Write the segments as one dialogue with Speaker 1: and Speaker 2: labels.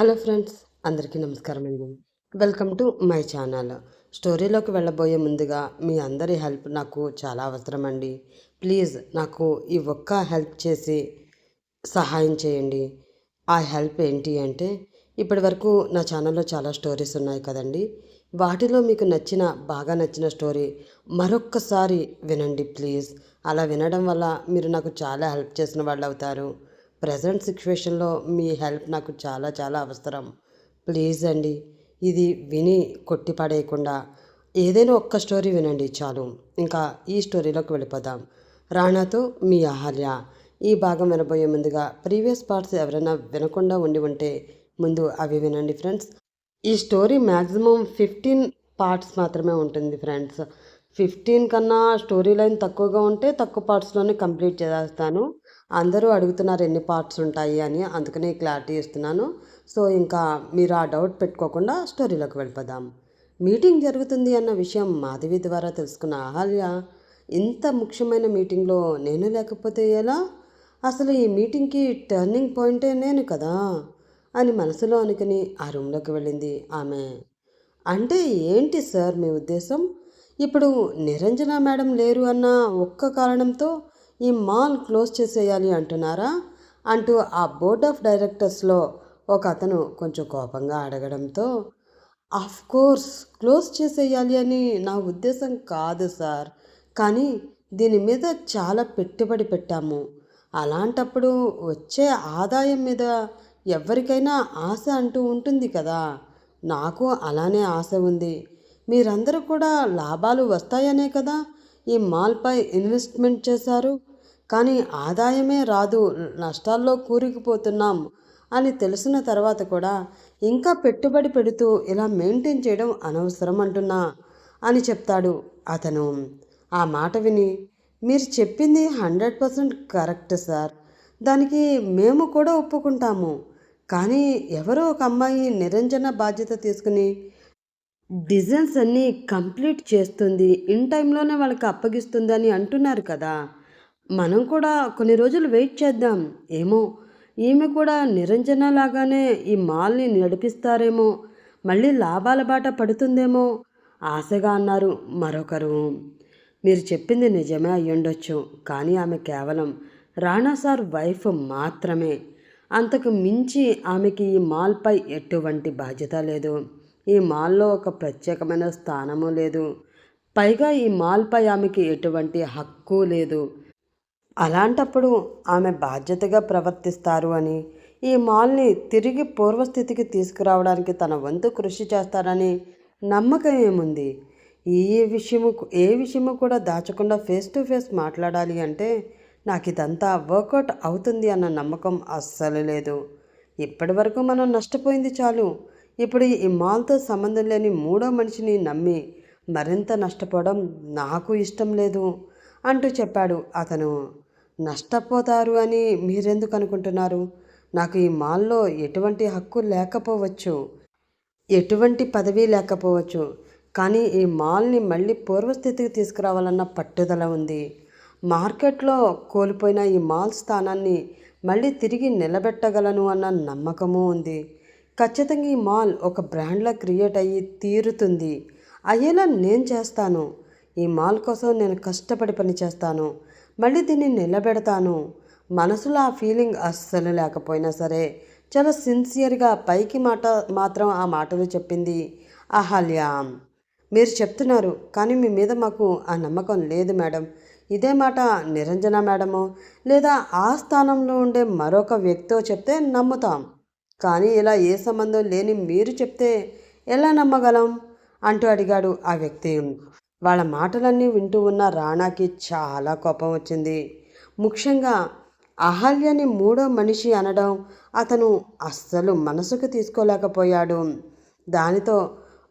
Speaker 1: Hello friends అందరికీ నమస్కారం అండి. Welcome to my channel. స్టోరీలోకి వెళ్ళబోయే ముందుగా మీ అందరి హెల్ప్ నాకు చాలా అవసరం అండి. ప్లీజ్ నాకు ఈ ఒక్క హెల్ప్ చేసి సహాయం చేయండి. ఆ హెల్ప్ ఏంటి అంటే ఇప్పటి వరకు నా ఛానల్లో చాలా స్టోరీస్ ఉన్నాయి కదండి. వాటిలో మీకు నచ్చిన బాగా నచ్చిన స్టోరీ మరొక్కసారి వినండి ప్లీజ్. అలా వినడం వల్ల మీరు నాకు చాలా హెల్ప్ చేసిన వాళ్ళు అవుతారు ప్రజెంట్ సిచ్యువేషన్లో మీ హెల్ప్ నాకు చాలా చాలా అవసరం. ప్లీజ్ అండి ఇది విని కొట్టి పడేయకుండా ఏదైనా ఒక్క స్టోరీ వినండి చాలు. ఇంకా ఈ స్టోరీలోకి వెళ్ళిపోదాం. రాణాతో మీ అహల్య. ఈ భాగం వినబోయే ముందుగా ప్రీవియస్ పార్ట్స్ ఎవరైనా వినకుండా ఉండి ఉంటే ముందు అవి వినండి ఫ్రెండ్స్. ఈ స్టోరీ మ్యాక్సిమం ఫిఫ్టీన్ పార్ట్స్ మాత్రమే ఉంటుంది ఫ్రెండ్స్. ఫిఫ్టీన్ కన్నా స్టోరీ లైన్ తక్కువగా ఉంటే తక్కువ పార్ట్స్లోనే కంప్లీట్ చేస్తాను అందరూ అడుగుతున్నారు ఎన్ని పార్ట్స్ ఉంటాయి అని అందుకనే క్లారిటీ ఇస్తున్నాను. సో ఇంకా మీరు ఆ డౌట్ పెట్టుకోకుండా స్టోరీలోకి వెళ్ళిపోదాం. మీటింగ్ జరుగుతుంది అన్న విషయం మాధవి ద్వారా తెలుసుకున్న అహల్య ఇంత ముఖ్యమైన మీటింగ్లో నేను లేకపోతే ఎలా? అసలు ఈ మీటింగ్కి టర్నింగ్ పాయింటే నేను కదా? అని మనసులో అనుకుని ఆ రూమ్లోకి వెళ్ళింది ఆమె. అంటే ఏంటి సార్ మీ ఉద్దేశం? ఇప్పుడు నిరంజన మేడం లేరు అన్న ఒక్క కారణంతో ఈ మాల్ క్లోజ్ చేసేయాలి అంటున్నారా? అంటూ ఆ బోర్డ్ ఆఫ్ డైరెక్టర్స్లో ఒక అతను కొంచెం కోపంగా అడగడంతో ఆఫ్ కోర్స్ క్లోజ్ చేసేయాలి అని నా ఉద్దేశం కాదు సార్. కానీ దీని మీద చాలా పెట్టుబడి పెట్టాము. అలాంటప్పుడు వచ్చే ఆదాయం మీద ఎవరికైనా ఆశ అంటూ ఉంటుంది కదా. నాకు అలానే ఆశ ఉంది. మీరందరూ కూడా లాభాలు వస్తాయనే కదా? ఈ మాల్పై ఇన్వెస్ట్మెంట్ చేశారు. కానీ ఆదాయమే రాదు నష్టాల్లో కూరుకుపోతున్నాం అని తెలిసిన తర్వాత కూడా ఇంకా పెట్టుబడి పెడుతూ ఇలా మెయింటైన్ చేయడం అనవసరం అంటున్నా అని చెప్తాడు అతను. ఆ మాట విని మీరు చెప్పింది హండ్రెడ్ పర్సెంట్ కరెక్ట్ సార్. దానికి మేము కూడా ఒప్పుకుంటాము. కానీ ఎవరో ఒక అమ్మాయి నిరంజన బాధ్యత తీసుకుని డిజైన్స్ అన్నీ కంప్లీట్ చేస్తుంది. ఇన్ టైంలోనే వాళ్ళకి అప్పగిస్తుంది అని అంటున్నారు కదా. మనం కూడా కొన్ని రోజులు వెయిట్ చేద్దాం. ఏమో ఈమె కూడా నిరంజన లాగానే ఈ మాల్ని నడిపిస్తారేమో. మళ్ళీ లాభాల బాట పడుతుందేమో ఆశగా అన్నారు మరొకరు. మీరు చెప్పింది నిజమే అయ్యుండొచ్చు కానీ ఆమె కేవలం రాణా సార్ వైఫ్ మాత్రమే. అంతకు మించి ఆమెకి ఈ మాల్పై ఎటువంటి బాధ్యత లేదు. ఈ మాల్లో ఒక ప్రత్యేకమైన స్థానము లేదు. పైగా ఈ మాల్పై ఆమెకి ఎటువంటి హక్కు లేదు. అలాంటప్పుడు ఆమె బాధ్యతగా ప్రవర్తిస్తారు అని ఈ మాల్ని తిరిగి పూర్వస్థితికి తీసుకురావడానికి తన వంతు కృషి చేస్తారని నమ్మకం ఏముంది? ఈ విషయము ఏ విషయము కూడా దాచకుండా ఫేస్ టు ఫేస్ మాట్లాడాలి అంటే నాకు ఇదంతా వర్కౌట్ అవుతుంది అన్న నమ్మకం అస్సలు లేదు. ఇప్పటి వరకు మనం నష్టపోయింది చాలు. ఇప్పుడు ఈ మాల్తో సంబంధం లేని మూడో మనిషిని నమ్మి మరింత నష్టపోవడం నాకు ఇష్టం లేదు అంటూ చెప్పాడు అతను. నష్టపోతారు అని మీరెందుకు అనుకుంటున్నారు? నాకు ఈ మాల్లో ఎటువంటి హక్కు లేకపోవచ్చు. ఎటువంటి పదవి లేకపోవచ్చు. కానీ ఈ మాల్ని మళ్ళీ పూర్వస్థితికి తీసుకురావాలన్న పట్టుదల ఉంది. మార్కెట్లో కోల్పోయిన ఈ మాల్ స్థానాన్ని మళ్ళీ తిరిగి నిలబెట్టగలను అన్న నమ్మకము ఉంది. ఖచ్చితంగా ఈ మాల్ ఒక బ్రాండ్లా క్రియేట్ అయ్యి తీరుతుంది. అయ్యేలా నేను చేస్తాను. ఈ మాల్ కోసం నేను కష్టపడి పని చేస్తాను. మళ్ళీ దీన్ని నిలబెడతాను. మనసులో ఆ ఫీలింగ్ అస్సలు లేకపోయినా సరే చాలా సిన్సియర్గా పైకి మాట మాత్రం ఆ మాటలు చెప్పింది అహల్య. మీరు చెప్తున్నారు కానీ మీ మీద మాకు ఆ నమ్మకం లేదు మేడం. ఇదే మాట నిరంజన మేడమో లేదా ఆ స్థానంలో ఉండే మరొక వ్యక్తితో చెప్తే నమ్ముతాం. కానీ ఇలా ఏ సంబంధం లేని మీరు చెప్తే ఎలా నమ్మగలం? అంటూ అడిగాడు ఆ వ్యక్తి. వాళ్ళ మాటలన్నీ వింటూ ఉన్న రాణాకి చాలా కోపం వచ్చింది. ముఖ్యంగా అహల్యని మూడో మనిషి అనడం అతను అస్సలు మనసుకు తీసుకోలేకపోయాడు. దానితో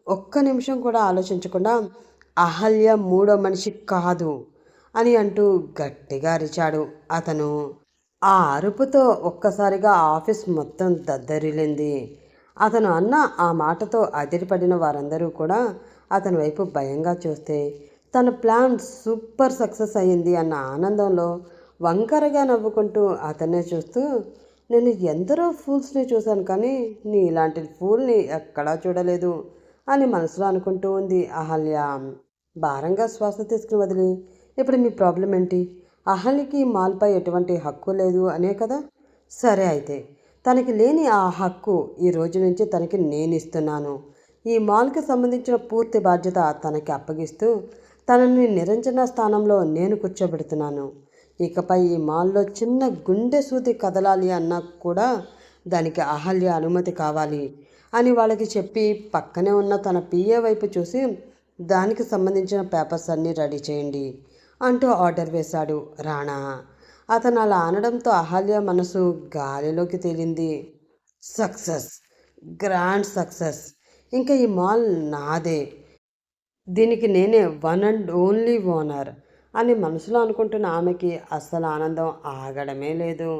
Speaker 1: ఒక్క నిమిషం కూడా ఆలోచించకుండా అహల్య మూడో మనిషి కాదు అని అంటూ గట్టిగా అరిచాడు అతను. ఆ అరుపుతో ఒక్కసారిగా ఆఫీస్ మొత్తం దద్దరిల్లింది. అతను అన్న ఆ మాటతో అదిరిపడిన వారందరూ కూడా అతని వైపు భయంగా చూస్తే తన ప్లాన్ సూపర్ సక్సెస్ అయ్యింది అన్న ఆనందంలో వంకరగా నవ్వుకుంటూ అతన్నే చూస్తూ నేను ఎందరో ఫూల్స్ని చూశాను కానీ నీ ఇలాంటి ఫూల్ని ఎక్కడా చూడలేదు అని మనసులో అనుకుంటూ ఉంది అహల్య. భారంగా శ్వాస తీసుకుని వదిలి ఇప్పుడు మీ ప్రాబ్లం ఏంటి? అహలికి మాల్పై ఎటువంటి హక్కు లేదు అనే కదా? సరే అయితే తనకి లేని ఆ హక్కు ఈ రోజు నుంచి తనకి నేను ఇస్తున్నాను ఈ మాల్కి సంబంధించిన పూర్తి బాధ్యత తనకి అప్పగిస్తూ తనని నిరంజన స్థానంలో నేను కూర్చోబెడుతున్నాను. ఇకపై ఈ మాల్లో చిన్న గుండె సూది కదలాలి అన్నా కూడా దానికి అహల్య అనుమతి కావాలి అని వాళ్ళకి చెప్పి పక్కనే ఉన్న తన పిఏ వైపు చూసి దానికి సంబంధించిన పేపర్స్ అన్నీ రెడీ చేయండి. అంటూ ఆర్డర్ వేశాడు రాణా. అతను అలా అనడంతో అహల్య మనసు గాలిలోకి తేలింది. సక్సెస్! Grand success! ఇంకా ఈ మాల్ నాదే. దీనికి నేనే వన్ అండ్ ఓన్లీ ఓనర్ అని మనసులో అనుకుంటున్న ఆమెకి అస్సలు ఆనందం ఆగడమే లేదు.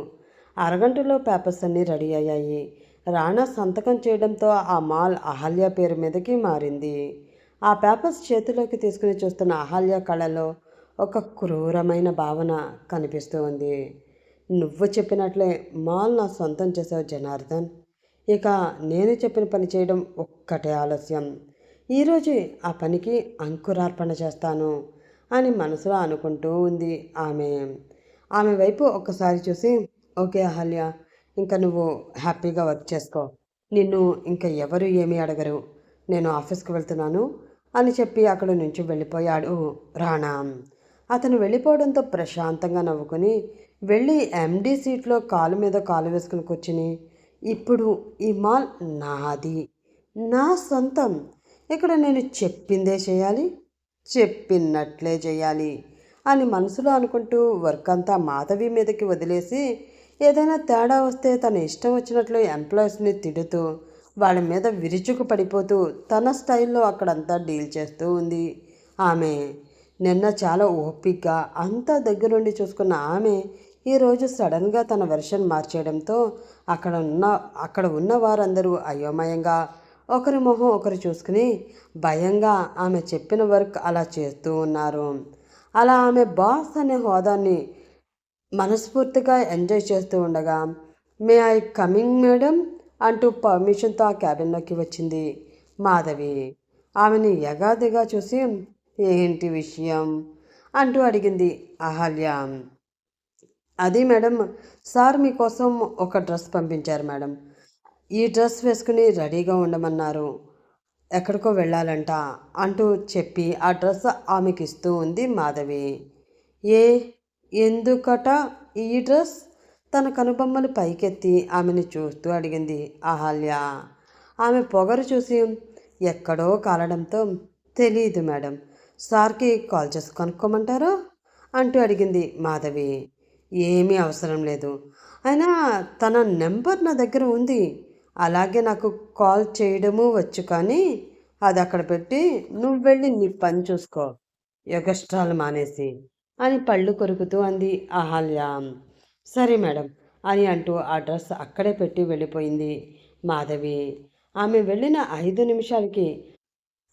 Speaker 1: అరగంటలో పేపర్స్ అన్నీ రెడీ అయ్యాయి. రాణా సంతకం చేయడంతో ఆ మాల్ అహల్య పేరు మీదకి మారింది. ఆ పేపర్స్ చేతిలోకి తీసుకుని చూస్తున్న అహల్య కళలో ఒక క్రూరమైన భావన కనిపిస్తూ ఉంది. నువ్వు చెప్పినట్లే మాల్ నా సొంతం చేసావు జనార్దన్. ఇక నేను చెప్పిన పని చేయడం ఒక్కటే ఆలస్యం. ఈరోజు ఆ పనికి అంకురార్పణ చేస్తాను అని మనసులో అనుకుంటూ ఉంది ఆమె. ఆమె వైపు ఒక్కసారి చూసి ఓకే అహల్య ఇంకా నువ్వు హ్యాపీగా వర్క్ చేసుకో. నిన్ను ఇంకా ఎవరు ఏమీ అడగరు. నేను ఆఫీస్కి వెళ్తున్నాను అని చెప్పి అక్కడ నుంచి వెళ్ళిపోయాడు రాణా. అతను వెళ్ళిపోవడంతో ప్రశాంతంగా నవ్వుకొని వెళ్ళి ఎండీ సీట్లో కాలు మీద కాలు వేసుకుని కూర్చుని ఇప్పుడు ఈ మాల్ నాది. నా సొంతం. ఇక్కడ నేను చెప్పిందే చేయాలి చెప్పినట్లే చేయాలి అని మనసులో అనుకుంటూ వర్క్ అంతా మాధవి మీదకి వదిలేసి ఏదైనా తేడా వస్తే తన ఇష్టం వచ్చినట్లు ఎంప్లాయీస్ని తిడుతూ వాళ్ళ మీద విరుచుకు పడిపోతూ తన స్టైల్లో అక్కడంతా డీల్ చేస్తూ ఉంది. ఆమె నిన్న చాలా ఓపిగ్గా అంతా దగ్గరుండి చూసుకున్న ఆమె ఈరోజు సడన్గా తన వెర్షన్ మార్చేయడంతో అక్కడ ఉన్న అక్కడ ఉన్న వారందరూ అయోమయంగా ఒకరి మొహం ఒకరు చూసుకుని భయంగా ఆమె చెప్పిన వర్క్ అలా చేస్తూ ఉన్నారు. అలా ఆమె బాస్ అనే హోదాన్ని మనస్ఫూర్తిగా ఎంజాయ్ చేస్తూ ఉండగా మే ఐ కమింగ్ మేడం? అంటూ పర్మిషన్తో ఆ క్యాబిన్లోకి వచ్చింది మాధవి. ఆమెని యగాదిగా చూసి ఏంటి విషయం? అంటూ అడిగింది అహల్య. అది మేడం సార్ మీకోసం ఒక డ్రెస్ పంపించారు మేడం. ఈ డ్రెస్ వేసుకుని రెడీగా ఉండమన్నారు. ఎక్కడికో వెళ్ళాలంట అంటూ చెప్పి ఆ డ్రెస్ ఆమెకి ఇస్తూ ఉంది మాధవి. ఏ? ఎందుకట ఈ డ్రెస్? తన కనుబొమ్మలు పైకెత్తి ఆమెను చూస్తూ అడిగింది అహల్య. ఆమె పొగరు చూసి ఎక్కడో కాలడంతో తెలియదు మేడం. సార్కి కాల్ చేసి కనుక్కోమంటారా? అంటూ అడిగింది మాధవి. ఏమీ అవసరం లేదు. అయినా తన నెంబర్ నా దగ్గర ఉంది. అలాగే నాకు కాల్ చేయడము వచ్చు కానీ అది అక్కడ పెట్టి నువ్వు వెళ్ళి నీ పని చూసుకో. ఎగస్ట్రాలు మానేసి అని పళ్ళు కొరుకుతూ అంది అహల్య. సరే మేడం అని అంటూ ఆ డ్రెస్ అక్కడే పెట్టి వెళ్ళిపోయింది మాధవి. ఆమె వెళ్ళిన ఐదు నిమిషాలకి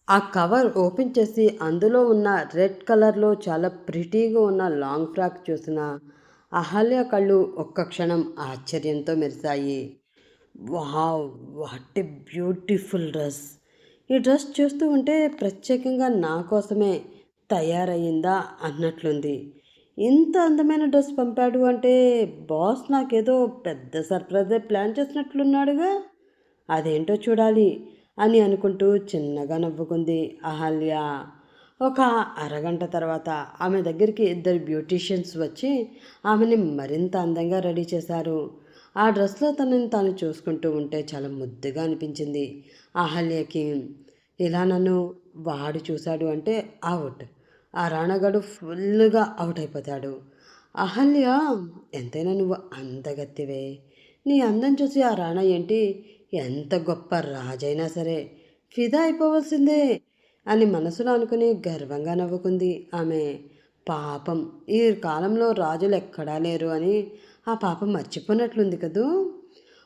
Speaker 1: ఆ కవర్ ఓపెన్ చేసి అందులో ఉన్న రెడ్ కలర్లో చాలా ప్రిటీగా ఉన్న లాంగ్ ఫ్రాక్ చూసిన అహల్య కళ్ళు ఒక్క క్షణం ఆశ్చర్యంతో మెరిశాయి. Wow what a beautiful dress! ఈ డ్రెస్ చూస్తూ ఉంటే ప్రత్యేకంగా నా కోసమే తయారయ్యిందా అన్నట్లుంది. ఇంత అందమైన డ్రెస్ పంపాడు అంటే బాస్ నాకేదో పెద్ద సర్ప్రైజే ప్లాన్ చేసినట్లున్నాడుగా! అదేంటో చూడాలి. అని అనుకుంటూ చిన్నగా నవ్వుకుంది అహల్య. ఒక అరగంట తర్వాత ఆమె దగ్గరికి ఇద్దరు బ్యూటీషియన్స్ వచ్చి ఆమెని మరింత అందంగా రెడీ చేశారు. ఆ డ్రెస్లో తనని తాను చూసుకుంటూ ఉంటే చాలా ముద్దుగా అనిపించింది అహల్యకి. ఇలా నన్ను వాడు చూశాడు అంటే అవుట్. ఆ రాణగాడు ఫుల్గా అవుట్ అయిపోతాడు. అహల్య ఎంతైనా నువ్వు అందగత్తివే. నీ అందం చూసి ఆ రాణ ఏంటి? ఎంత గొప్ప రాజైనా సరే ఫిదా అయిపోవలసిందే అని మనసులో అనుకుని గర్వంగా నవ్వుకుంది ఆమె. పాపం ఈ కాలంలో రాజులు ఎక్కడా లేరు అని ఆ పాపం మర్చిపోయినట్లుంది కదూ?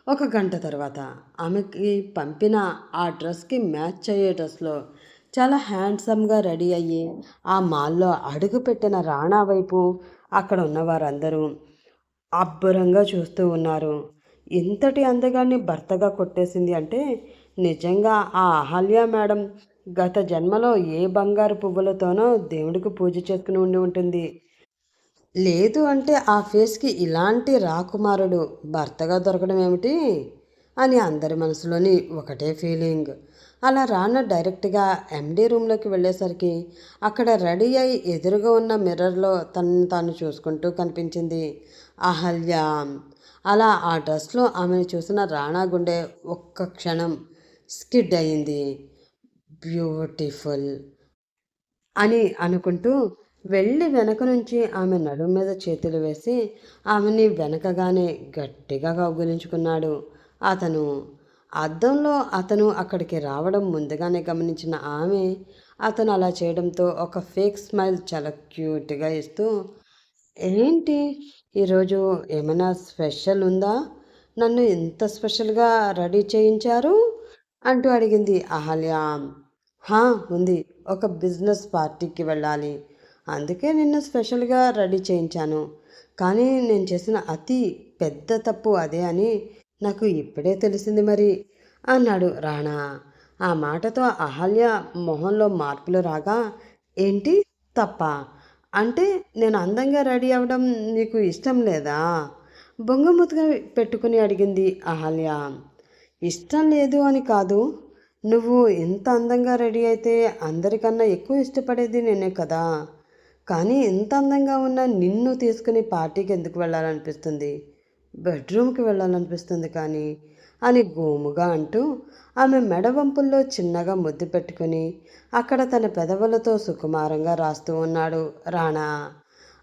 Speaker 1: ఒక గంట తర్వాత ఆమెకి పంపిన ఆ డ్రెస్కి మ్యాచ్ అయ్యే డ్రెస్లో చాలా హ్యాండ్సమ్గా రెడీ అయ్యి ఆ మాల్లో అడుగుపెట్టిన రాణా వైపు అక్కడ ఉన్న వారందరూ అబ్బురంగా చూస్తూ ఉన్నారు. ఇంతటి అందగాన్ని భర్తగా కొట్టేసింది అంటే నిజంగా ఆ అహల్య మేడం గత జన్మలో ఏ బంగారు పువ్వులతోనో దేవుడికి పూజ చేసుకుని ఉండి ఉంటుంది. లేదు అంటే ఆ ఫేస్కి ఇలాంటి రాకుమారుడు భర్తగా దొరకడం ఏమిటి? అని అందరి మనసులోని ఒకటే ఫీలింగ్. అలా రాన డైరెక్ట్గా ఎండీ రూమ్లోకి వెళ్ళేసరికి అక్కడ రెడీ అయి ఎదురుగా ఉన్న మిర్రర్లో తనని తాను చూసుకుంటూ కనిపించింది అహల్య. అలా ఆ డ్రెస్లో ఆమెను చూసిన రాణా గుండె ఒక్క క్షణం స్కిడ్ అయింది. బ్యూటిఫుల్ అని అనుకుంటూ వెళ్ళి వెనక నుంచి ఆమె నడుము మీద చేతులు వేసి ఆమెని వెనకగానే గట్టిగా కౌగులించుకున్నాడు. అతను అద్దంలో అతను అక్కడికి రావడం ముందుగానే గమనించిన ఆమె అతను అలా చేయడంతో ఒక ఫేక్ స్మైల్ చాలా క్యూట్గా ఇస్తూ ఏంటి ఈరోజు ఏమైనా స్పెషల్ ఉందా? నన్ను ఎంత స్పెషల్గా రెడీ చేయించారు? అంటూ అడిగింది అహల్య. హా ఉంది. ఒక బిజినెస్ పార్టీకి వెళ్ళాలి. అందుకే నిన్ను స్పెషల్గా రెడీ చేయించాను. కానీ నేను చేసిన అతి పెద్ద తప్పు అదే అని నాకు ఇప్పుడే తెలిసింది మరి అన్నాడు రాణా. ఆ మాటతో అహల్య మొహంలో మార్పులు రాగా ఏంటి? తప్ప? అంటే నేను అందంగా రెడీ అవ్వడం నీకు ఇష్టం లేదా? బొంగముతుగా పెట్టుకుని అడిగింది అహల్య. ఇష్టం లేదు అని కాదు. నువ్వు ఎంత అందంగా రెడీ అయితే అందరికన్నా ఎక్కువ ఇష్టపడేది నేనే కదా. కానీ ఎంత అందంగా ఉన్న నిన్ను తీసుకుని పార్టీకి ఎందుకు వెళ్ళాలనిపిస్తుంది? బెడ్రూమ్కి వెళ్ళాలనిపిస్తుంది కానీ అని గోముగా అంటూ ఆమె మెడవంపుల్లో చిన్నగా ముద్దు పెట్టుకుని అక్కడ తన పెదవులతో సుకుమారంగా రాస్తూ ఉన్నాడు రాణా.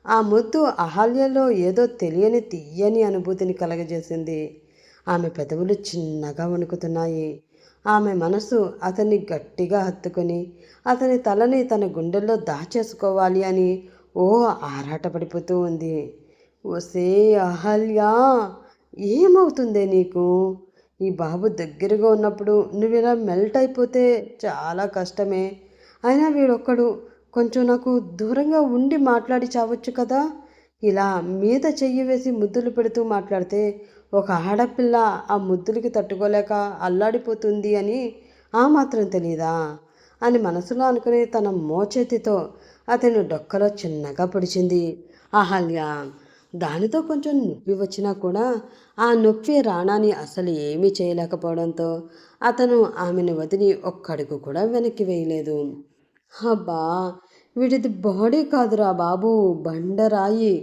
Speaker 1: ఆ ముద్దు అహల్యలో ఏదో తెలియని తీయని అనుభూతిని కలగజేసింది. ఆమె పెదవులు చిన్నగా వణుకుతున్నాయి. ఆమె మనసు అతన్ని గట్టిగా హత్తుకొని అతని తలని తన గుండెల్లో దాచేసుకోవాలి అని ఓ ఆరాటపడిపోతూ ఉంది. ఓసే అహల్యా ఏమవుతుందే నీకు? ఈ బాబు దగ్గరగా ఉన్నప్పుడు నువ్వు ఇలా మెల్ట్ అయిపోతే చాలా కష్టమే. అయినా వీడొక్కడు కొంచెం నాకు దూరంగా ఉండి మాట్లాడి చావచ్చు కదా? ఇలా మీద చెయ్యి వేసి ముద్దులు పెడుతూ మాట్లాడితే ఒక ఆడపిల్ల ఆ ముద్దులకి తట్టుకోలేక అల్లాడిపోతుంది అని ఆ మాత్రం తెలీదా? అని మనసులో అనుకుని తన మోచేతితో అతని డొక్కలో చిన్నగా పొడిచింది. అహల్య దానితో కొంచెం నొప్పి వచ్చినా కూడా ఆ నొప్పి రాణాని అసలు ఏమీ చేయలేకపోవడంతో అతను ఆమెను వదిలి ఒక్కడుగు కూడా వెనక్కి వేయలేదు. అబ్బా వీడిది బాడీ కాదురా బాబు బండరాయి.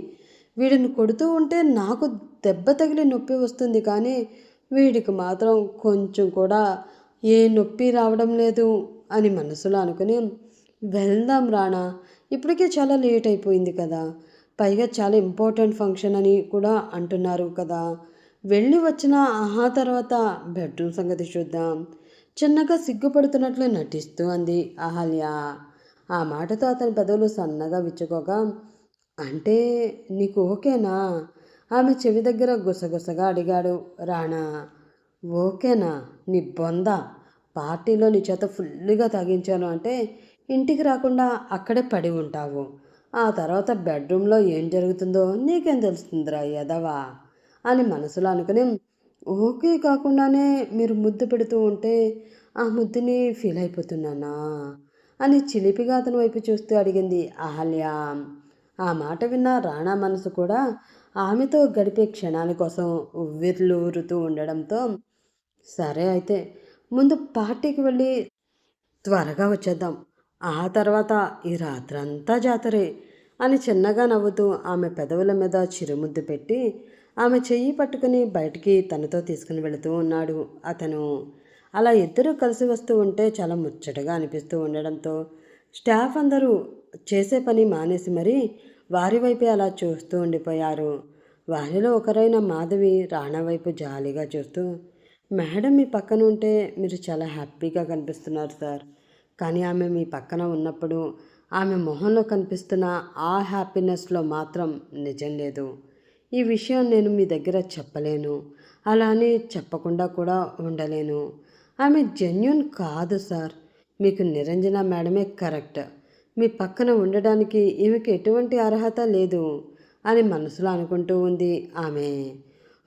Speaker 1: వీడిని కొడుతూ ఉంటే నాకు దెబ్బ తగిలి నొప్పి వస్తుంది కానీ వీడికి మాత్రం కొంచెం కూడా ఏ నొప్పి రావడం లేదు అని మనసులో అనుకుని వెళ్దాం రాణా ఇప్పటికే చాలా లేట్ అయిపోయింది కదా పైగా చాలా ఇంపార్టెంట్ ఫంక్షన్ అని కూడా అంటున్నారు కదా. వెళ్ళి వచ్చిన ఆహా తర్వాత బెడ్రూమ్ సంగతి చూద్దాం. చిన్నగా సిగ్గుపడుతున్నట్లు నటిస్తూ అంది అహల్య. ఆ మాటతో అతని పెదవులు సన్నగా విచ్చుకోగా అంటే నీకు ఓకేనా? ఆమె చెవి దగ్గర గుసగుసగా అడిగాడు రాణా. ఓకేనా? నీ బొంద? పార్టీలో నీ చేత ఫుల్గా తాగించాను అంటే ఇంటికి రాకుండా అక్కడే పడి ఉంటావు. ఆ తర్వాత బెడ్రూమ్లో ఏం జరుగుతుందో నీకేం తెలుస్తుందిరా ఎదవా అని మనసులో అనుకుని ఓకే కాకుండానే మీరు ముద్దు పెడుతూ ఉంటే ఆ ముద్దుని ఫీల్ అయిపోతున్నానా? అని చిలిపిగా అతని వైపు చూస్తూ అడిగింది అహల్య. ఆ మాట విన్న రాణా మనసు కూడా ఆమెతో గడిపే క్షణాల కోసం ఉవ్విర్లూరుతూ ఉండడంతో సరే అయితే ముందు పార్టీకి వెళ్ళి త్వరగా వచ్చేద్దాం. ఆ తర్వాత ఈ రాత్రంతా జాతరే అని చిన్నగా నవ్వుతూ ఆమె పెదవుల మీద చిరుముద్దు పెట్టి ఆమె చెయ్యి పట్టుకుని బయటికి తనతో తీసుకుని వెళుతూ ఉన్నాడు. అతను అలా ఇద్దరూ కలిసి వస్తూ ఉంటే చాలా ముచ్చటగా అనిపిస్తూ ఉండడంతో స్టాఫ్ అందరూ చేసే పని మానేసి మరీ వారి వైపే అలా చూస్తూ ఉండిపోయారు. వారిలో ఒకరైన మాధవి రాణా వైపు జాలీగా చూస్తూ మేడం మీ పక్కన ఉంటే మీరు చాలా హ్యాపీగా కనిపిస్తున్నారు సార్. కానీ ఆమె మీ పక్కన ఉన్నప్పుడు ఆమె మొహంలో కనిపిస్తున్న ఆ హ్యాపీనెస్లో మాత్రం నిజం లేదు. ఈ విషయం నేను మీ దగ్గర చెప్పలేను. అలా అని చెప్పకుండా కూడా ఉండలేను. ఆమె జెన్యున్ కాదు సార్. మీకు నిరంజన మేడమే కరెక్ట్. మీ పక్కన ఉండడానికి ఈమెకి ఎటువంటి అర్హత లేదు అని మనసులో అనుకుంటూ ఉంది ఆమె.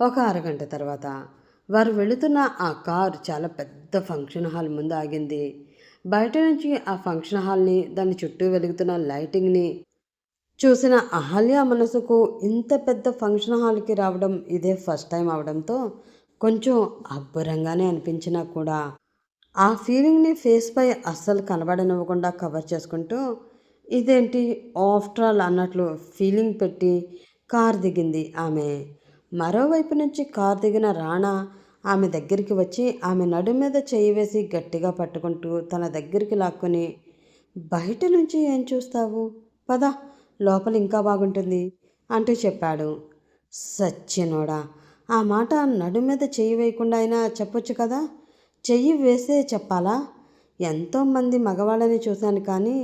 Speaker 1: ఒక అరగంట తర్వాత వారు వెళుతున్న ఆ కారు చాలా పెద్ద ఫంక్షన్ హాల్ ముందు ఆగింది. బయట నుంచి ఆ ఫంక్షన్ హాల్ని దాని చుట్టూ వెలుగుతున్న లైటింగ్ని చూసిన అహల్య మనసుకు ఇంత పెద్ద ఫంక్షన్ హాల్కి రావడం ఇదే ఫస్ట్ టైం అవడంతో కొంచెం అబ్బురంగానే అనిపించినా కూడా ఆ ఫీలింగ్ని ఫేస్పై అస్సలు కనబడనివ్వకుండా కవర్ చేసుకుంటూ ఇదేంటి ఆఫ్టర్ ఆల్ అన్నట్లు ఫీలింగ్ పెట్టి కార్ దిగింది ఆమె. మరోవైపు నుంచి కార్ దిగిన రాణా ఆమె దగ్గరికి వచ్చి ఆమె నడు మీద చేయి వేసి గట్టిగా పట్టుకుంటూ తన దగ్గరికి లాక్కొని బయట నుంచి ఏం చూస్తావు? పద లోపల ఇంకా బాగుంటుంది అంటూ చెప్పాడు. సచ్చినోడా ఆ మాట నడు మీద చెయ్యి వేయకుండా అయినా చెప్పొచ్చు కదా? చెయ్యి వేసే చెప్పాలా? ఎంతోమంది మగవాళ్ళని చూశాను కానీ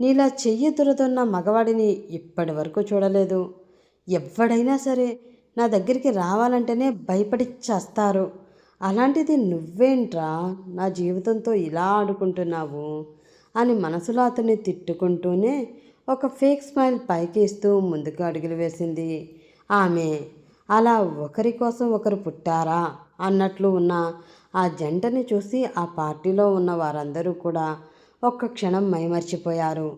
Speaker 1: నీలా చెయ్యి దురదున్న మగవాడిని ఇప్పటి వరకు చూడలేదు. ఎవడైనా సరే నా దగ్గరికి రావాలంటేనే భయపడి చేస్తారు అలాంటిది నువ్వేంట్రా? నా జీవితంతో ఇలా ఆడుకుంటున్నావు? అని మనసులో అతన్ని తిట్టుకుంటూనే ఒక ఫేక్ స్మైల్ పైకి ఇస్తూ ముందుకు అడుగులు వేసింది. ఆమె అలా ఒకరి కోసం ఒకరు పుట్టారా? అన్నట్లు ఉన్న ఆ జంటని చూసి ఆ పార్టీలో ఉన్న వారందరూ కూడా ఒక్క క్షణం మైమర్చిపోయారు.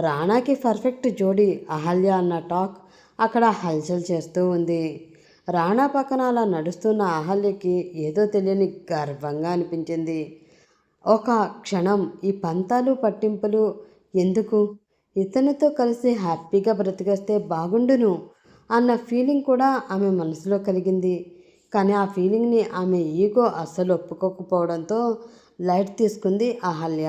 Speaker 1: రాణాకి పర్ఫెక్ట్ జోడి అహల్య అన్న టాక్ అక్కడ హల్చల్ చేస్తూ ఉంది. రాణా పక్కన అలా నడుస్తున్న అహల్యకి ఏదో తెలియని గర్వంగా అనిపించింది. ఒక క్షణం ఈ పంతాలు పట్టింపులు ఎందుకు? ఇతనితో కలిసి హ్యాపీగా బ్రతికేస్తే బాగుండును అన్న ఫీలింగ్ కూడా ఆమె మనసులో కలిగింది. కానీ ఆ ఫీలింగ్ని ఆమె ఈగో అస్సలు ఒప్పుకోకపోవడంతో లైట్ తీసుకుంది అహల్య.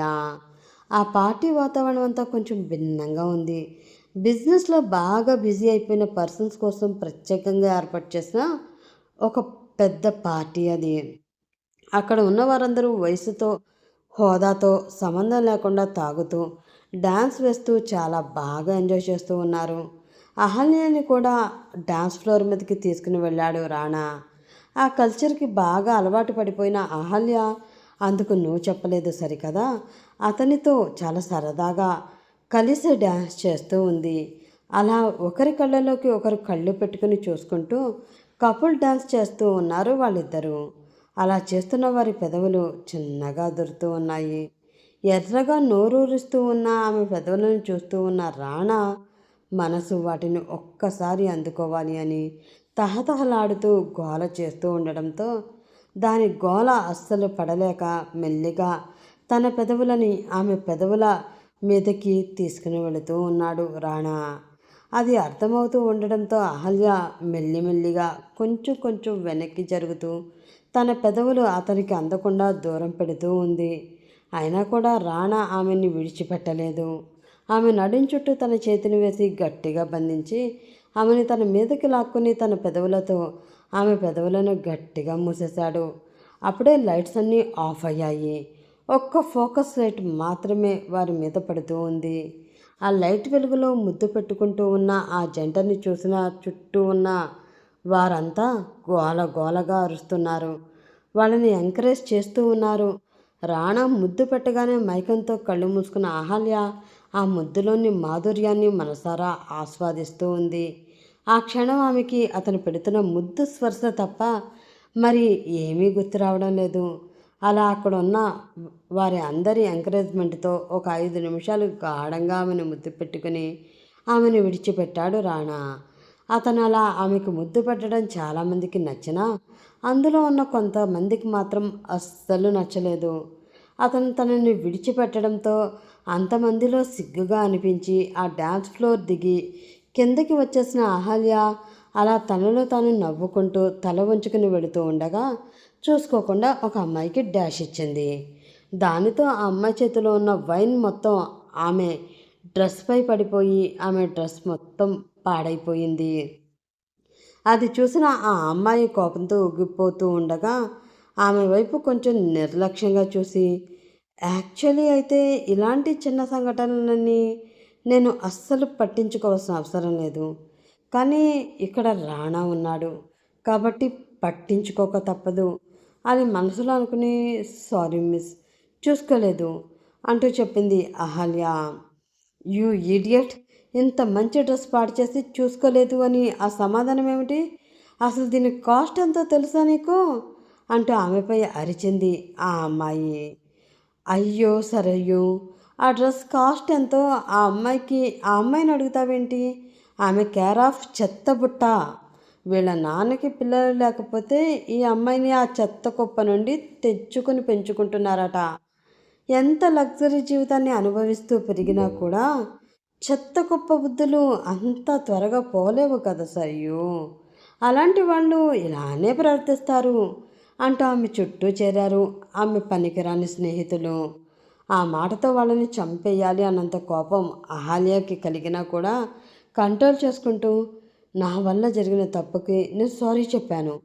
Speaker 1: ఆ పార్టీ వాతావరణం అంతా కొంచెం భిన్నంగా ఉంది. బిజినెస్లో బాగా బిజీ అయిపోయిన పర్సన్స్ కోసం ప్రత్యేకంగా ఏర్పాటు చేసిన ఒక పెద్ద పార్టీ అది. అక్కడ ఉన్న వారందరూ వయసుతో హోదాతో సంబంధం లేకుండా తాగుతూ డ్యాన్స్ వేస్తూ చాలా బాగా ఎంజాయ్ చేస్తూ ఉన్నారు. అహల్యని కూడా డ్యాన్స్ ఫ్లోర్ మీదకి తీసుకుని వెళ్ళాడు రాణా. ఆ కల్చర్కి బాగా అలవాటు పడిపోయిన అహల్య అందుకు నువ్వు చెప్పలేదు సరికదా? అతనితో చాలా సరదాగా కలిసి డ్యాన్స్ చేస్తూ ఉంది. అలా ఒకరి కళ్ళలోకి ఒకరు కళ్ళు పెట్టుకుని చూసుకుంటూ కపుల్ డ్యాన్స్ చేస్తూ ఉన్నారు వాళ్ళిద్దరూ. అలా చేస్తున్న వారి పెదవులు చిన్నగా దొరుతూ ఉన్నాయి. ఎర్రగా నోరూరుస్తూ ఉన్న ఆమె పెదవులను చూస్తూ ఉన్న రాణా మనసు వాటిని ఒక్కసారి అందుకోవాలి అని తహతహలాడుతూ గోల చేస్తూ ఉండడంతో దాని గోల అస్సలు పడలేక మెల్లిగా తన పెదవులని ఆమె పెదవుల మీదకి తీసుకుని వెళుతూ ఉన్నాడు రాణా. అది అర్థమవుతూ ఉండడంతో అహల్య మెల్లిమెల్లిగా కొంచెం కొంచెం వెనక్కి జరుగుతూ తన పెదవులు అతనికి అందకుండా దూరం పెడుతూ ఉంది. అయినా కూడా రాణా ఆమెని విడిచిపెట్టలేదు. ఆమె నడుం చుట్టూ తన చేతిని వేసి గట్టిగా బంధించి ఆమెని తన మీదకి లాక్కుని తన పెదవులతో ఆమె పెదవులను గట్టిగా మూసేశాడు. అప్పుడే లైట్స్ అన్నీ ఆఫ్ అయ్యాయి. ఒక్క ఫోకస్ లైట్ మాత్రమే వారి మీద పడుతూ ఉంది. ఆ లైట్ వెలుగులో ముద్దు పెట్టుకుంటూ ఉన్న ఆ జంటని చూసిన చుట్టూ ఉన్న వారంతా గోల గోలగా అరుస్తున్నారు. వాళ్ళని ఎంకరేజ్ చేస్తూ ఉన్నారు. రాణా ముద్దు పెట్టగానే మైకంతో కళ్ళు మూసుకున్న అహల్య ఆ ముద్దులోని మాధుర్యాన్ని మనసారా ఆస్వాదిస్తూ ఉంది. ఆ క్షణం ఆమెకి అతను పెడుతున్న ముద్దు స్పర్శ తప్ప మరి ఏమీ గుర్తు రావడం లేదు. అలా అక్కడ ఉన్న వారి అందరి ఎంకరేజ్మెంట్తో ఒక ఐదు నిమిషాలు గాఢంగా ఆమెను ముద్దు పెట్టుకుని ఆమెను విడిచిపెట్టాడు రాణా. అతను అలా ఆమెకు ముద్దు పెట్టడం చాలామందికి నచ్చినా అందులో ఉన్న కొంతమందికి మాత్రం అస్సలు నచ్చలేదు. అతను తనని విడిచిపెట్టడంతో అంతమందిలో సిగ్గుగా అనిపించి ఆ డ్యాన్స్ ఫ్లోర్ దిగి కిందకి వచ్చేసిన అహల్య అలా తనలో తాను నవ్వుకుంటూ తల వంచుకుని వెళుతూ ఉండగా చూసుకోకుండా ఒక అమ్మాయికి డాష్ ఇచ్చింది. దానితో ఆ అమ్మాయి చేతిలో ఉన్న వైన్ మొత్తం ఆమె డ్రెస్పై పడిపోయి ఆమె డ్రెస్ మొత్తం పాడైపోయింది. అది చూసిన ఆ అమ్మాయి కోపంతో ఉగ్గిపోతూ ఉండగా ఆమె వైపు కొంచెం నిర్లక్ష్యంగా చూసి యాక్చువల్లీ అయితే ఇలాంటి చిన్న సంఘటనలన్నీ నేను అస్సలు పట్టించుకోవాల్సిన అవసరం లేదు. కానీ ఇక్కడ రాణా ఉన్నాడు. కాబట్టి పట్టించుకోక తప్పదు. అది మనసులో అనుకుని సారీ మిస్ చూసుకోలేదు. అంటూ చెప్పింది అహల్య. యూ ఈడియట్ ఇంత మంచి డ్రెస్ పాడు చేసి చూసుకోలేదు అని ఆ సమాధానం ఏమిటి? అసలు దీని కాస్ట్ ఎంతో తెలుసా నీకు? అంటూ ఆమెపై అరిచింది ఆ అమ్మాయి. అయ్యో సరయ్యో ఆ డ్రెస్ కాస్ట్ ఎంతో ఆ అమ్మాయికి ఆ అమ్మాయిని అడుగుతావేంటి? ఆమె కేర్ ఆఫ్ చెత్త బుట్ట. వీళ్ళ నాన్నకి పిల్లలు లేకపోతే ఈ అమ్మాయిని ఆ చెత్త కుప్ప నుండి తెచ్చుకొని పెంచుకుంటున్నారట. ఎంత లగ్జరీ జీవితాన్ని అనుభవిస్తూ పెరిగినా కూడా చెత్త కుప్ప బుద్ధులు అంత త్వరగా పోలేవు కదా సయ్యు. అలాంటి వాళ్ళు ఇలానే ప్రవర్తిస్తారు అంటూ ఆమె చుట్టూ చేరారు ఆమె పనికిరాని స్నేహితులు. ఆ మాటతో వాళ్ళని చంపేయాలి అన్నంత కోపం అహాల్యాకి కలిగినా కూడా కంట్రోల్ చేసుకుంటూ నా వల్ల జరిగిన తప్పుకి నేను సారీ చెప్పాను.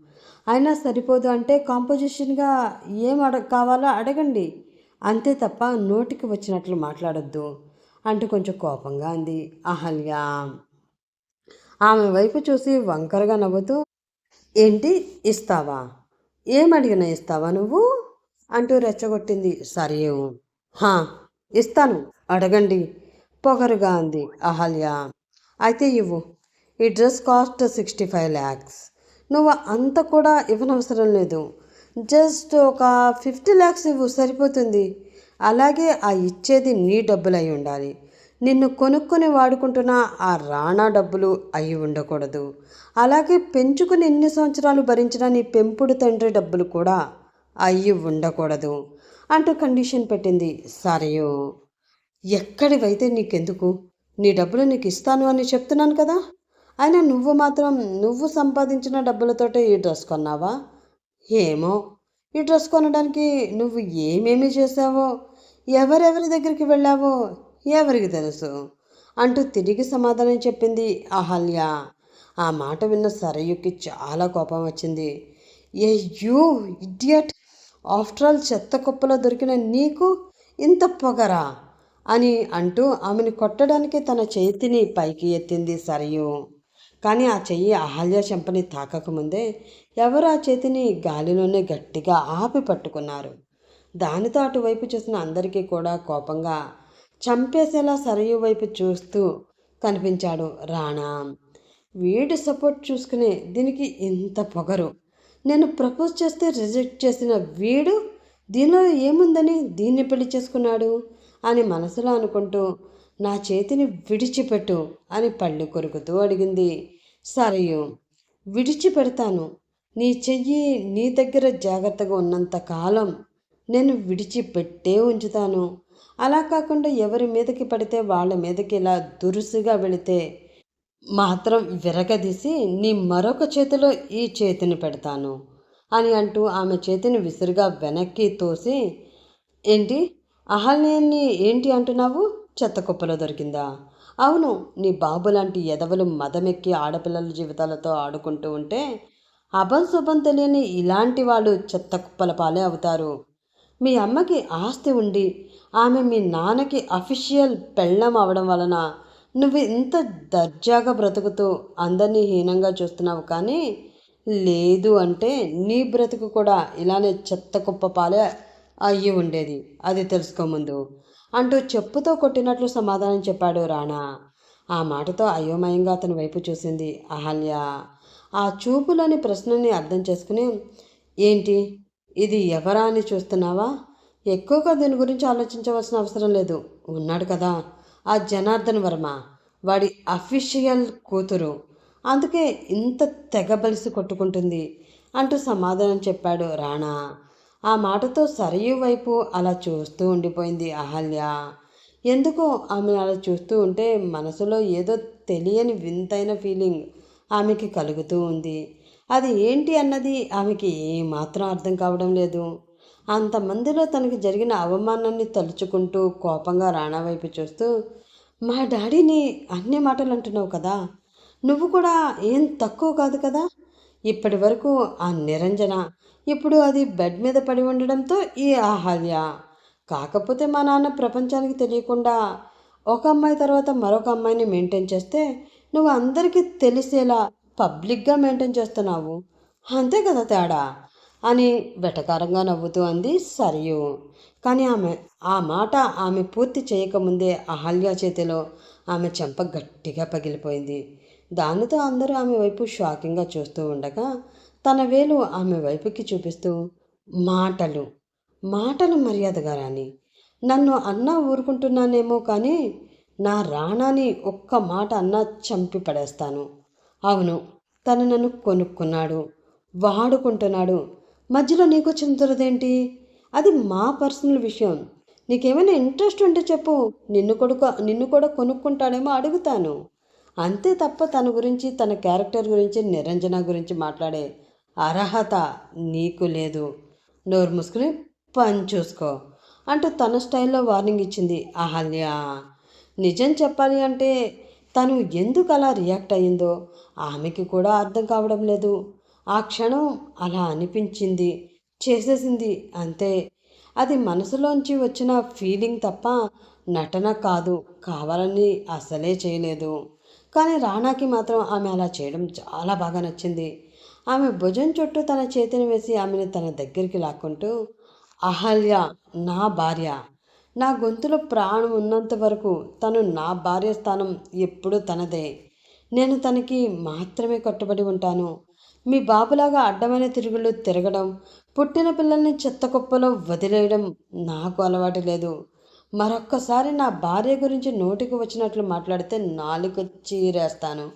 Speaker 1: అయినా సరిపోదు అంటే కాంపోజిషన్గా ఏం అడ కావాలో అడగండి. అంతే తప్ప నోటికి వచ్చినట్లు మాట్లాడొద్దు. అంటూ కొంచెం కోపంగా అంది అహల్య. ఆమె వైపు చూసి వంకరగా నవ్వుతూ ఏంటి ఇస్తావా? ఏమడిగినా ఇస్తావా నువ్వు? అంటూ రెచ్చగొట్టింది సరే హా ఇస్తాను. అడగండి. పొగరుగా అంది అహల్య. అయితే ఇవ్వు. ఈ dress cost sixty five lakhs. నువ్వు అంత కూడా ఇవ్వనవసరం లేదు. జస్ట్ ఒక ఫిఫ్టీ ల్యాక్స్ ఇవ్వు సరిపోతుంది. అలాగే ఆ ఇచ్చేది నీ డబ్బులు అయి ఉండాలి. నిన్ను కొనుక్కొని వాడుకుంటున్న ఆ రాణా డబ్బులు అయి ఉండకూడదు. అలాగే పెంచుకుని ఎన్ని సంవత్సరాలు భరించిన నీ పెంపుడు తండ్రి డబ్బులు కూడా అయి ఉండకూడదు. అంటూ కండిషన్ పెట్టింది సరేయో ఎక్కడివైతే నీకెందుకు? నీ డబ్బులు నీకు ఇస్తాను అని చెప్తున్నాను కదా? అయినా నువ్వు మాత్రం నువ్వు సంపాదించిన డబ్బులతోటే ఈ డ్రెస్ కొన్నావా? ఏమో. ఈ డ్రెస్ కొనడానికి నువ్వు ఏమేమి చేసావో ఎవరెవరి దగ్గరికి వెళ్ళావో ఎవరికి తెలుసు? అంటూ తిరిగి సమాధానం చెప్పింది అహల్య. ఆ మాట విన్న సరయుకి చాలా కోపం వచ్చింది. Hey you idiot! After all చెత్త కుప్పలో దొరికిన నీకు ఇంత పొగరా? అని అంటూ ఆమెను కొట్టడానికి తన చేతిని పైకి ఎత్తింది సరయు. కానీ ఆ చెయ్యి అహల్య చెంపని తాకకముందే ఎవరు ఆ చేతిని గాలిలోనే గట్టిగా ఆపి పట్టుకున్నారు. దానితో అటువైపు చూసిన అందరికీ కూడా కోపంగా చంపేసేలా సరయు వైపు చూస్తూ కనిపించాడు రాణా. వీడి సపోర్ట్ చూసుకునే దీనికి ఇంత పొగరు. నేను ప్రపోజ్ చేస్తే రిజెక్ట్ చేసిన వీడు దీనిలో ఏముందని దీన్ని పెళ్ళి చేసుకున్నాడు అని మనసులో అనుకుంటూ నా చేతిని విడిచిపెట్టు అని పళ్ళు కొరుకుతూ అడిగింది. సరయు విడిచిపెడతాను. నీ చెయ్యి నీ దగ్గర జాగ్రత్తగా ఉన్నంత కాలం నేను విడిచిపెట్టే ఉంచుతాను. అలా కాకుండా ఎవరి మీదకి పడితే వాళ్ళ మీదకి ఇలా దురుసుగా వెళితే మాత్రం విరగదీసి నీ మరొక చేతిలో ఈ చేతిని పెడతాను అని అంటూ ఆమె చేతిని విసురుగా వెనక్కి తోసి ఏంటి? అహల్యాన్ని ఏంటి అంటున్నావు? చెత్త కుప్పలో దొరికిందా? అవును నీ బాబు లాంటి ఎదవలు మదమెక్కి ఆడపిల్లల జీవితాలతో ఆడుకుంటూ ఉంటే అభంశుభం తెలియని ఇలాంటి వాళ్ళు చెత్త కుప్పల పాలే అవుతారు. మీ అమ్మకి ఆస్తి ఉండి ఆమె మీ నాన్నకి అఫీషియల్ పెళ్ళం అవడం వలన నువ్వు ఇంత దర్జాగా బ్రతుకుతూ అందరినీ హీనంగా చూస్తున్నావు కానీ లేదు అంటే నీ బ్రతుకు కూడా ఇలానే చెత్త కుప్ప పాలే అయ్యి ఉండేది. అది తెలుసుకోముందు అంటూ చెప్పుతో కొట్టినట్లు సమాధానం చెప్పాడు రాణా. ఆ మాటతో అయోమయంగా అతని వైపు చూసింది అహల్య. ఆ చూపులోని ప్రశ్నని అర్థం చేసుకుని ఏంటి? ఇది ఎవరా అని చూస్తున్నావా? ఎక్కువగా దీని గురించి ఆలోచించవలసిన అవసరం లేదు. ఉన్నాడు కదా ఆ జనార్దన్ వర్మ. వాడి అఫీషియల్ కూతురు. అందుకే ఇంత తెగబలిసి కొట్టుకుంటుంది అంటూ సమాధానం చెప్పాడు రాణా. ఆ మాటతో సరయు వైపు అలా చూస్తూ ఉండిపోయింది అహల్య. ఎందుకో ఆమె అలా చూస్తూ ఉంటే మనసులో ఏదో తెలియని వింతైన ఫీలింగ్ ఆమెకి కలుగుతూ ఉంది. అది ఏంటి అన్నది ఆమెకి ఏమాత్రం అర్థం కావడం లేదు. అంతమందిలో తనకి జరిగిన అవమానాన్ని తలుచుకుంటూ కోపంగా రాణా వైపు చూస్తూ మా డాడీని అన్ని మాటలు అంటున్నావు కదా నువ్వు కూడా ఏం తక్కువ కాదు కదా? ఇప్పటి వరకు ఆ నిరంజన ఇప్పుడు అది బెడ్ మీద పడి ఉండడంతో ఈ ఆహాల్య కాకపోతే మా నాన్న ప్రపంచానికి తెలియకుండా ఒక అమ్మాయి తర్వాత మరొక అమ్మాయిని మెయింటైన్ చేస్తే నువ్వు అందరికీ తెలిసేలా పబ్లిక్గా మెయింటైన్ చేస్తున్నావు. అంతే కదా తేడా? అని వెటకారంగా నవ్వుతూ అంది సరియు. కానీ ఆమె ఆ మాట ఆమె పూర్తి చేయకముందే అహల్య చేతిలో ఆమె చెంప గట్టిగా పగిలిపోయింది. దానితో అందరూ ఆమె వైపు షాకింగ్గా చూస్తూ ఉండగా తన వేలు ఆమె వైపుకి చూపిస్తూ మాటలు మాటలు మర్యాదగా రాని నన్ను అన్నా ఊరుకుంటున్నానేమో కానీ నా రాణాని ఒక్క మాట అన్నా చంపి పడేస్తాను. అవును తను నన్ను కొనుక్కున్నాడు వాడుకుంటున్నాడు. మధ్యలో నీకు చింతరదేంటి అది మా పర్సనల్ విషయం. నీకేమైనా ఇంట్రెస్ట్ ఉంటే చెప్పు. నిన్ను కొడుకు నిన్ను కూడా కొనుక్కుంటాడేమో అడుగుతాను. అంతే తప్ప తన గురించి తన క్యారెక్టర్ గురించి నిరంజన గురించి మాట్లాడే అర్హత నీకు లేదు. నోరు మూసుకుని పని చూసుకో. అంటూ తన స్టైల్లో వార్నింగ్ ఇచ్చింది అహల్య. నిజం చెప్పాలి అంటే తను ఎందుకు అలా రియాక్ట్ అయ్యిందో ఆమెకి కూడా అర్థం కావడం లేదు. ఆ క్షణం అలా అనిపించింది. చేసేసింది అంతే. అది మనసులోంచి వచ్చిన ఫీలింగ్ తప్ప నటన కాదు. కావాలని అసలే చేయలేదు. కానీ రాణాకి మాత్రం ఆమె అలా చేయడం చాలా బాగా నచ్చింది. ఆమె భుజం చుట్టూ తన చేతిని వేసి ఆమెను తన దగ్గరికి లాక్కుంటూ అహల్య నా భార్య. నా గొంతులో ప్రాణం ఉన్నంత వరకు తను నా భార్య స్థానం ఎప్పుడూ తనదే. నేను తనకి మాత్రమే కట్టుబడి ఉంటాను. మీ బాబులాగా అడ్డమైన తిరుగుళ్ళు తిరగడం పుట్టిన పిల్లల్ని చెత్త కుప్పలో వదిలేయడం నాకు అలవాటు లేదు. మరొక్కసారి నా భార్య గురించి నోటికి వచ్చినట్లు మాట్లాడితే నాలుగు చీరేస్తాను.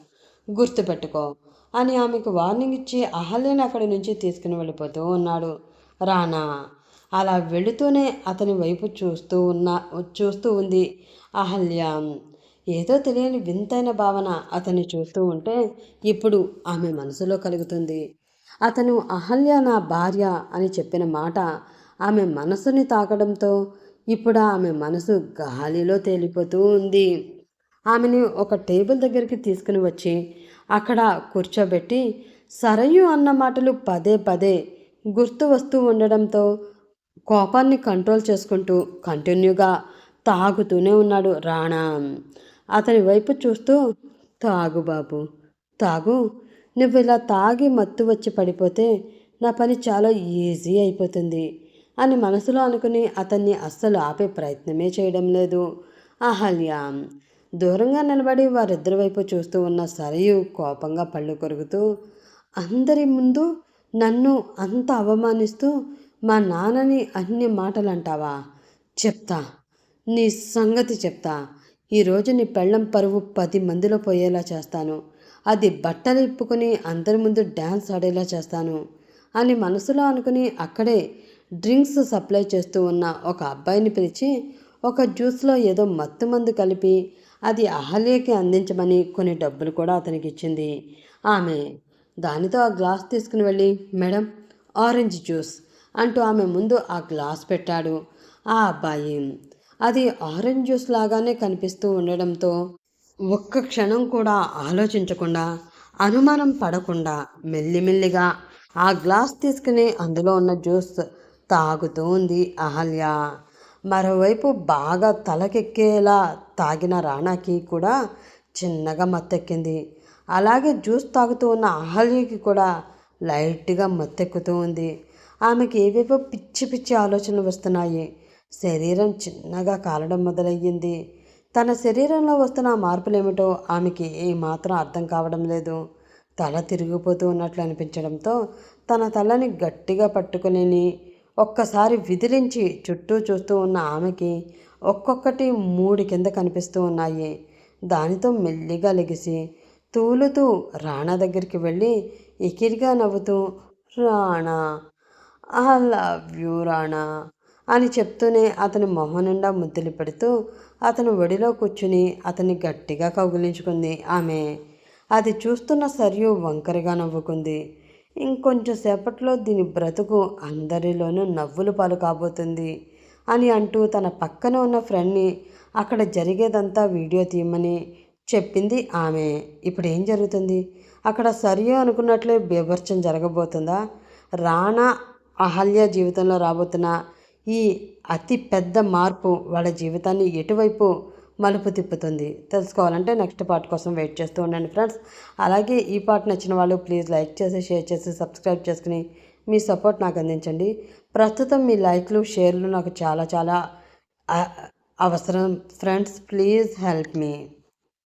Speaker 1: గుర్తుపెట్టుకో. అని ఆమెకు వార్నింగ్ ఇచ్చి అహల్యని అక్కడి నుంచి తీసుకుని వెళ్ళిపోతూ ఉన్నాడు రానా. అలా వెళుతూనే అతని వైపు చూస్తూ ఉన్న చూస్తూ ఉంది అహల్య. ఏదో తెలియని వింతైన భావన అతన్ని చూస్తూ ఉంటే ఇప్పుడు ఆమె మనసులో కలుగుతుంది. అతను అహల్య నా భార్య అని చెప్పిన మాట ఆమె మనసుని తాకడంతో ఇప్పుడు ఆమె మనసు గాలిలో తేలిపోతూ ఉంది. ఆమెను ఒక టేబుల్ దగ్గరికి తీసుకుని వచ్చి అక్కడ కూర్చోబెట్టి సరయు అన్న మాటలు పదే పదే గుర్తు వస్తూ ఉండడంతో కోపాన్ని కంట్రోల్ చేసుకుంటూ కంటిన్యూగా తాగుతూనే ఉన్నాడు రాణా. అతని వైపు చూస్తూ తాగు బాబు తాగు. నువ్వు ఇలా తాగి మత్తు వచ్చి పడిపోతే నా పని చాలా ఈజీ అయిపోతుంది అని మనసులో అనుకుని అతన్ని అస్సలు ఆపే ప్రయత్నమే చేయడం లేదు. అహల్య దూరంగా నిలబడి వారిద్దరి వైపు చూస్తూ ఉన్న సరయు కోపంగా పళ్ళు కొరుకుతూ అందరి ముందు నన్ను అంత అవమానిస్తూ మా నాన్నని అన్ని మాటలు అంటావా చెప్తా. నీ సంగతి చెప్తా. ఈరోజు నీ పెళ్ళం పరువు పది మందిలో పోయేలా చేస్తాను. అది బట్టలు ఇప్పుకొని అందరి ముందు డ్యాన్స్ ఆడేలా చేస్తాను అని మనసులో అనుకుని అక్కడే డ్రింక్స్ సప్లై చేస్తూ ఉన్న ఒక అబ్బాయిని పిలిచి ఒక జ్యూస్లో ఏదో మత్తు మందు కలిపి అది అహల్యకి అందించమని కొన్ని డబ్బులు కూడా అతనికి ఇచ్చింది ఆమె దానితో ఆ గ్లాస్ తీసుకుని వెళ్ళి మేడం ఆరెంజ్ జ్యూస్ అంటూ ఆమె ముందు ఆ గ్లాస్ పెట్టాడు. ఆ అబ్బాయి అది ఆరెంజ్ జ్యూస్ లాగానే కనిపిస్తూ ఉండడంతో ఒక్క క్షణం కూడా ఆలోచించకుండా అనుమానం పడకుండా మెల్లిమెల్లిగా ఆ గ్లాస్ తీసుకుని అందులో ఉన్న జ్యూస్ తాగుతూ ఉంది అహల్య. మరోవైపు బాగా తలకెక్కేలా తాగిన రాణాకి కూడా చిన్నగా మత్తెక్కింది. అలాగే జ్యూస్ తాగుతూ ఉన్న అహల్యకి కూడా లైట్గా మత్తెక్కుతూ ఉంది. ఆమెకి ఏవేవో పిచ్చి పిచ్చి ఆలోచనలు వస్తున్నాయి. శరీరం చిన్నగా కాలడం మొదలయ్యింది. తన శరీరంలో వస్తున్న మార్పులేమిటో ఆమెకి ఏమాత్రం అర్థం కావడం లేదు. తల తిరిగిపోతూ ఉన్నట్లు అనిపించడంతో తన తలని గట్టిగా పట్టుకుని ఒక్కసారి విదిలించి చుట్టూ చూస్తూ ఉన్న ఆమెకి ఒక్కొక్కటి మూడు కింద కనిపిస్తూ ఉన్నాయి. దానితో మెల్లిగా లెగిసి తూలుతూ రాణా దగ్గరికి వెళ్ళి ఎకిరిగా నవ్వుతూ Rana I love you Rana అని చెప్తూనే అతని మొహం నిండా ముద్దులు పెడుతూ అతను ఒడిలో కూర్చుని అతన్ని గట్టిగా కౌగిలించుకుంది ఆమె. అది చూస్తున్న సరియు వంకరగా నవ్వుకుంది. ఇంకొంచెం సేపట్లో దీని బ్రతుకు అందరిలోనూ నవ్వులు పాలు కాబోతుంది అని అంటూ తన పక్కన ఉన్న ఫ్రెండ్ని అక్కడ జరిగేదంతా వీడియో తీయమని చెప్పింది ఆమె. ఇప్పుడు ఏం జరుగుతుంది? అక్కడ సరియో అనుకున్నట్లే బీభర్చం జరగబోతుందా? రాణా అహల్య జీవితంలో రాబోతున్న ఈ అతి పెద్ద మార్పు వాళ్ళ జీవితాన్ని ఎటువైపు మలుపు తిప్పుతుంది. తెలుసుకోవాలంటే నెక్స్ట్ పార్ట్ కోసం వెయిట్ చేస్తూ ఉండండి ఫ్రెండ్స్. అలాగే ఈ పార్ట్ నచ్చిన వాళ్ళు ప్లీజ్ లైక్ చేసి షేర్ చేసి సబ్స్క్రైబ్ చేసుకుని మీ సపోర్ట్ నాకు అందించండి. ప్రస్తుతం మీ లైక్లు షేర్లు నాకు చాలా చాలా అవసరం. Friends please help me.